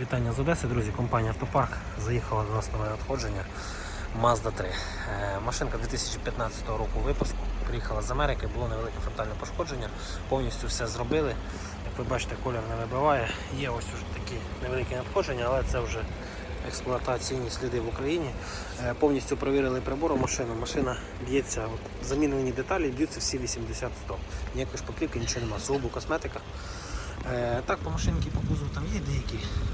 Вітання з Одеси, друзі. Компанія Автопарк заїхала до нас нове надходження Mazda 3. Е, Машинка 2015 року випуску. Приїхала з Америки, було невелике фронтальне пошкодження. Повністю все зробили. Як ви бачите, колір не вибиває. Є ось уже такі невеликі надходження, але це вже експлуатаційні сліди в Україні. Е, Повністю перевірили прибором машину. Машина б'ється, замінені деталі, б'ються всі 80-100. Ніякої шпаклівки, нічого немає. Сугубо косметика. Е, так, по машинці по кузову там є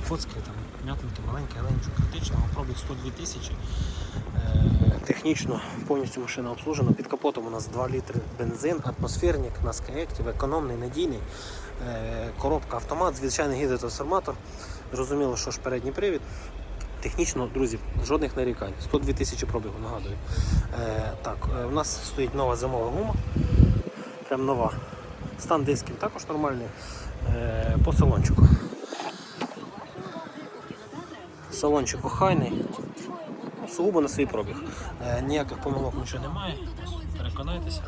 фоцки, там м'ятинки маленькі, але нічого критичного. Пробіг 102 тисячі. Е, технічно повністю машина обслужена. Під капотом у нас 2 літри бензин, атмосферник, нас Active, економний, надійний. Е, коробка автомат, звичайний гідротрансформатор. Зрозуміло, що ж передній привід. Технічно, друзі, жодних нарікань. 102 тисячі пробігу, нагадую. Е, так, у нас стоїть нова зимова гума. Прям нова. Стан дисків також нормальний. По салончику. Салончик охайний. Сугубо на свій пробіг. Е, ніяких помилок нічого немає. Переконайтеся.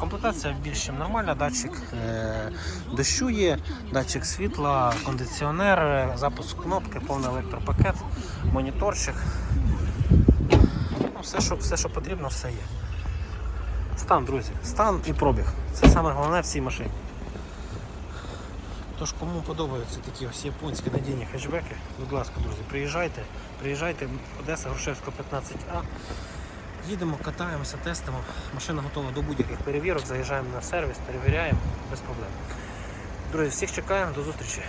Комплектація більш ніж нормальна, датчик е, дощу є, датчик світла, кондиціонер, е, запуск кнопки, повний електропакет, моніторчик. Ну, все, що, все, що потрібно, все є. Стан, друзі, стан і пробіг. Це саме головне в цій машині. Тож, кому подобаються такі ось японські надійні хетчбеки, будь ласка, друзі, приїжджайте, приїжджайте, Одеса, Грушевська 15А. Їдемо, катаємося, тестимо. Машина готова до будь-яких перевірок, заїжджаємо на сервіс, перевіряємо без проблем. Друзі, всіх чекаємо, до зустрічі.